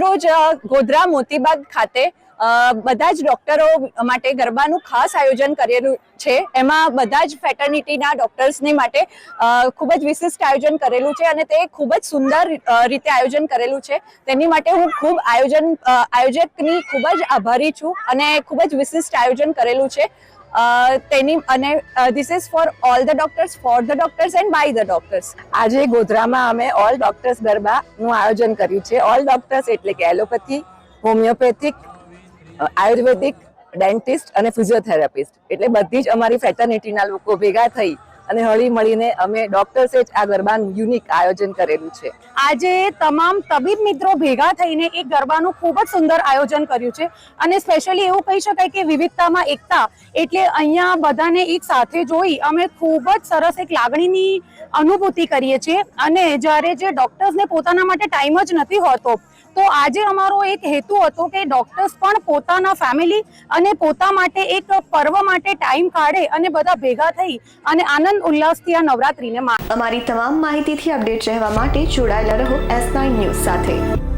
રોજ ગોધરા, મોતીબાગ ખાતે બધા જ ડોક્ટરો માટે ગરબાનું ખાસ આયોજન કરેલું છે. એમાં બધા જ ફેટર્નિટીના ડોક્ટર્સની માટે ખૂબ જ વિશિષ્ટ આયોજન કરેલું છે અને તે ખૂબ જ સુંદર રીતે આયોજન કરેલું છે. તેની માટે હું ખૂબ આયોજન આયોજકની ખૂબ જ આભારી છું અને ખૂબ જ વિશિષ્ટ આયોજન કરેલું છે. તેની, અને this is for all the doctors for the doctors and by the doctors આજે ગોધરામાં અમે ઓલ ડોક્ટર્સ ગરબાનું આયોજન કર્યું છે. ઓલ ડોક્ટર્સ એટલે કે એલોપેથી, હોમિયોપેથિક આયુર્વેદિક, ડેન્ટિસ્ટ અને ફિઝિયોથેરાપિસ્ટ. એટલે બધી જ અમારી ફેટર્નિટીના લોકો ભેગા થઈ અને હળી મળીને અમે ડોક્ટર્સે જ આ ગરબાનું યુનિક આયોજન કરેલું છે. આજે તમામ તબીબ મિત્રો ભેગા થઈને એક ગરબાનું ખૂબ જ સુંદર આયોજન કર્યું છે અને સ્પેશિયલી એવું કહી શકાય કે વિવિધતામાં એકતા એટલે અહીંયા બધાને એક સાથે જોઈ અમે ખૂબ જ સરસ એક લાગણીની અનુભૂતિ કરીએ છીએ અને જ્યારે જે ડોક્ટર્સને પોતાના માટે ટાઈમ જ નથી હોતો, તો આજે અમારો એક હેતુ હતો કે ડોક્ટર્સ પણ પોતાના ફેમિલી અને પોતા માટે એક પર્વ માટે ટાઈમ કાઢે અને બધા ભેગા થઈ અને આનંદ ઉલ્લાસથી આ નવરાત્રીને અમારી તમામ માહિતીથી અપડેટ રહેવા માટે જોડાયેલા રહો એસ નાઇન ન્યૂઝ સાથે.